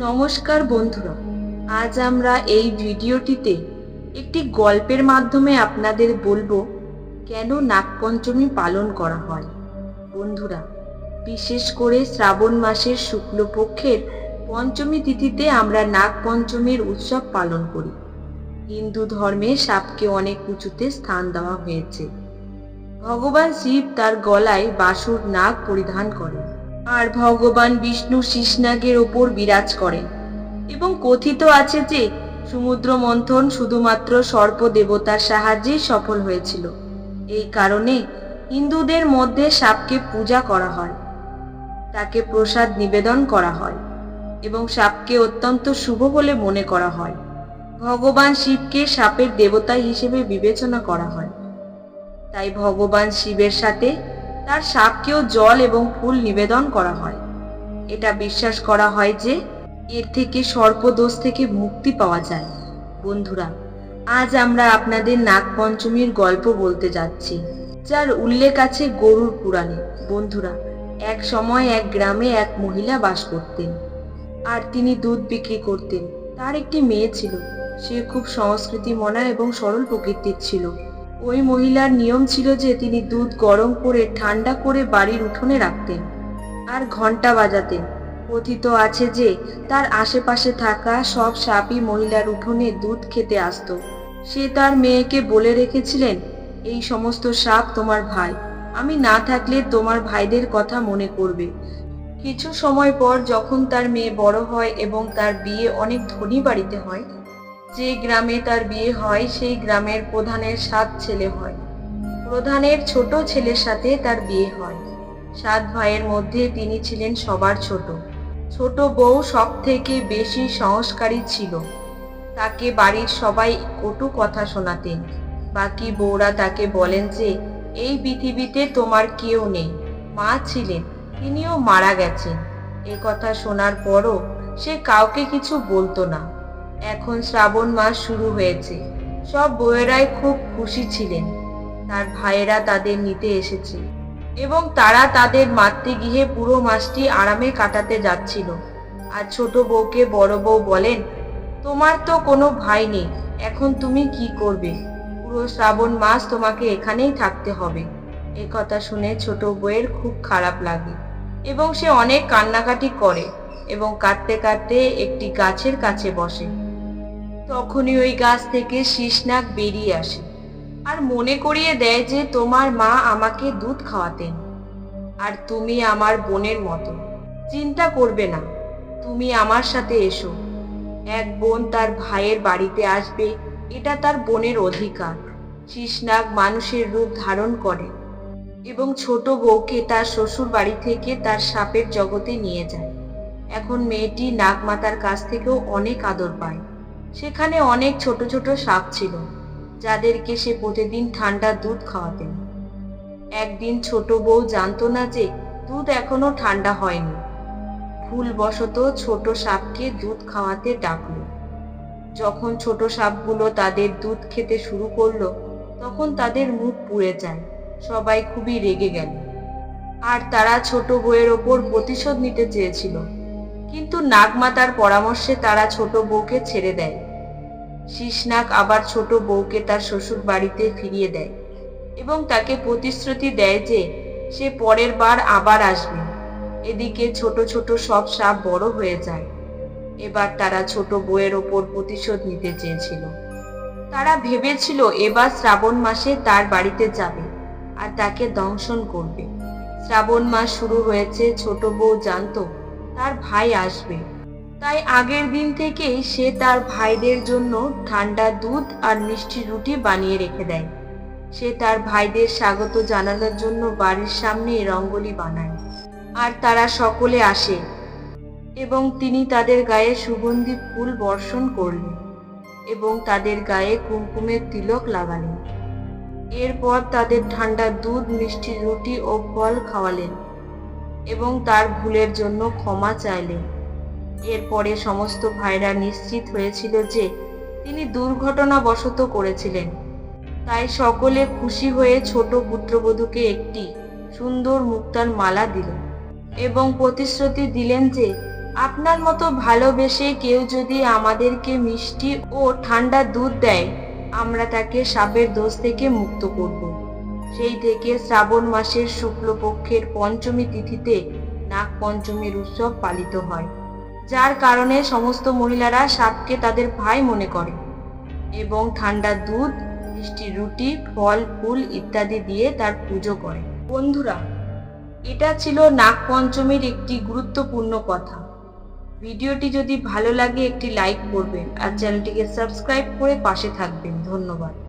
নমস্কার বন্ধুরা, আজ আমরা এই ভিডিওটিতে একটি গল্পের মাধ্যমে আপনাদের বলব কেন নাগপঞ্চমী পালন করা হয়। বন্ধুরা, বিশেষ করে শ্রাবণ মাসের শুক্লপক্ষের পঞ্চমী তিথিতে আমরা নাগপঞ্চমীর উৎসব পালন করি। হিন্দু ধর্মে সাপকে অনেক উঁচুতে স্থান দেওয়া হয়েছে। ভগবান শিব তার গলায় বাসুর নাগ পরিধান করেন। আর ভগবান বিষ্ণু শীষনাগের ওপর বিরাজ করেন। এবং কথিত আছে যে, সমুদ্র মন্থন শুধুমাত্র সর্প দেবতার সাহায্যেই সফল হয়েছিল। এই কারণে হিন্দুদের মধ্যে সাপকে পূজা করা হয়। তাকে প্রসাদ নিবেদন করা হয় এবং সাপকে অত্যন্ত শুভ বলে মনে করা হয়। ভগবান শিবকে সাপের দেবতা হিসেবে বিবেচনা করা হয়। তাই ভগবান শিবের সাথে তার সাপকেও জল এবং ফুল নিবেদন করা হয়। এটা বিশ্বাস করা হয় যে এর থেকে সর্পদোষ থেকে মুক্তি পাওয়া যায়। বন্ধুরা, আজ আমরা আপনাদের নাগপঞ্চমীর গল্প বলতে যাচ্ছি, যার উল্লেখ আছে গরুর পুরাণে। বন্ধুরা, এক সময় এক গ্রামে এক মহিলা বাস করতেন আর তিনি দুধ বিক্রি করতেন। তার একটি মেয়ে ছিল, সে খুব সংস্কৃতি মনা এবং সরল প্রকৃতির ছিল। ওই মহিলার নিয়ম ছিল যে তিনি দুধ গরম করে ঠান্ডা করে বাড়ির উঠোনে রাখতেন আর ঘণ্টা বাজাতেন। কথিত আছে যে তার আশেপাশে থাকা সব সাপই মহিলার উঠোনে দুধ খেতে আসতো। সে তার মেয়েকে বলে রেখেছিলেন, এই সমস্ত সাপ তোমার ভাই। আমি না থাকলে তোমার ভাইদের কথা মনে করবে। কিছু সময় পর যখন তার মেয়ে বড় হয় এবং তার বিয়ে অনেক ধনী বাড়িতে হয় যে গ্রামে তার বিয়ে হয়, সেই গ্রামের প্রধানের সাত ছেলে হয়। প্রধানের ছোট ছেলের সাথে তার বিয়ে হয়। সাত ভাইয়ের মধ্যে তিনি ছিলেন সবার ছোট। ছোট বউ সব থেকে বেশি সংস্কারী ছিল। তাকে বাড়ির সবাই কটু কথা শোনাতেন। বাকি বউরা তাকে বলেন যে, এই পৃথিবীতে তোমার কেউ নেই। মা ছিলেন, তিনিও মারা গেছেন। এ কথা শোনার পরও সে কাউকে কিছু বলতো না। এখন শ্রাবণ মাস শুরু হয়েছে। সব বউয়েরাই খুব খুশি ছিলেন। তার ভাইয়েরা তাদের নিতে এসেছে। এবং তারা তাদের মাতৃগৃহে পুরো মাসটি আরামে কাটাতে যাচ্ছিল। আর ছোট বউকে বড় বউ বলেন, তোমার তো কোনো ভাই নেই, এখন তুমি কি করবে? পুরো শ্রাবণ মাস তোমাকে এখানেই থাকতে হবে। এ কথা শুনে ছোট বউয়ের খুব খারাপ লাগে। এবং সে অনেক কান্নাকাটি করে এবং কাঁদতে কাঁদতে একটি গাছের কাছে বসে। তখনই ওই গাছ থেকে শীষনাগ বেরিয়ে আসে আর মনে করিয়ে দেয় যে তোমার মা আমাকে দুধ খাওয়াতেন। আর তুমি আমার বোনের মতো। চিন্তা করবে না, তুমি আমার সাথে এসো। এক বোন তার ভাইয়ের বাড়িতে আসবে, এটা তার বোনের অধিকার। শীষনাগ মানুষের রূপ ধারণ করে এবং ছোট বউকে তার শ্বশুর বাড়ি থেকে তার সাপের জগতে নিয়ে যায়। এখন মেয়েটি নাগমাতার কাছ থেকেও অনেক আদর পায়। সেখানে অনেক ছোট ছোট সাপ ছিল, যাদেরকে সে প্রতিদিন ঠান্ডা দুধ খাওয়াতেন। একদিন ছোট বউ জানতো না যে দুধ এখনও ঠান্ডা হয়নি। ভুলবশত ছোট সাপকে দুধ খাওয়াতে ডাকল। যখন ছোট সাপগুলো তাদের দুধ খেতে শুরু করল, তখন তাদের মুখ পুড়ে যায়, সবাই খুবই রেগে গেল। আর তারা ছোট বউয়ের ওপর প্রতিশোধ নিতে চেয়েছিল। কিন্তু নাগমাতার পরামর্শে তারা ছোট বউকে ছেড়ে দেয়। শীষনাগ আবার ছোট বউকে তার শ্বশুর বাড়িতে ফিরিয়ে দেয় এবং তাকে প্রতিশ্রুতি দেয় যে সে পরের বার আবার আসবে। এদিকে ছোট ছোট সব সাপ বড় হয়ে যায়। এবার তারা ছোট বউয়ের ওপর প্রতিশোধ নিতে চেয়েছিল। তারা ভেবেছিল এবার শ্রাবণ মাসে তার বাড়িতে যাবে আর তাকে দংশন করবে। শ্রাবণ মাস শুরু হয়েছে, ছোট বউ জানতো তার ভাই আসবে। তাই আগের দিন থেকেই সে তার ভাইদের জন্য ঠান্ডা দুধ আর মিষ্টি রুটি বানিয়ে রেখে দেয়। সে তার ভাইদের স্বাগত জানানোর জন্য বাড়ির সামনে রঙ্গোলি বানায়। আর তারা সকলে আসে এবং তিনি তাদের গায়ে সুগন্ধি ফুল বর্ষণ করলেন এবং তাদের গায়ে কুমকুমের তিলক লাগালেন। এরপর তাদের ঠান্ডা দুধ, মিষ্টি রুটি ও ফল খাওয়ালেন। এবং তার ভুলের জন্য ক্ষমা চাইলেন। এরপরে সমস্ত ভাইরা নিশ্চিত হয়েছিল যে তিনি দুর্ঘটনাবশত করেছিলেন। তাই সকলে খুশি হয়ে ছোট পুত্রবধূকে একটি সুন্দর মুক্তার মালা দিলেন এবং প্রতিশ্রুতি দিলেন যে আপনার মতো ভালোবেসে কেউ যদি আমাদেরকে মিষ্টি ও ঠান্ডা দুধ দেয়, আমরা তাকে সাপের দোষ থেকে মুক্ত করব। সেই থেকে শ্রাবণ মাসের শুক্লপক্ষের পঞ্চমী তিথিতে নাগ পঞ্চমীর উৎসব পালিত হয়, যার কারণে সমস্ত মহিলারা সাপকে তাদের ভাই মনে করে এবং ঠান্ডা দুধ, মিষ্টি রুটি, ফল, ফুল ইত্যাদি দিয়ে তার পুজো করে। বন্ধুরা, এটা ছিল নাগ পঞ্চমীর একটি গুরুত্বপূর্ণ কথা। ভিডিওটি যদি ভালো লাগে একটি লাইক করবেন আর চ্যানেলটিকে সাবস্ক্রাইব করে পাশে থাকবেন। ধন্যবাদ।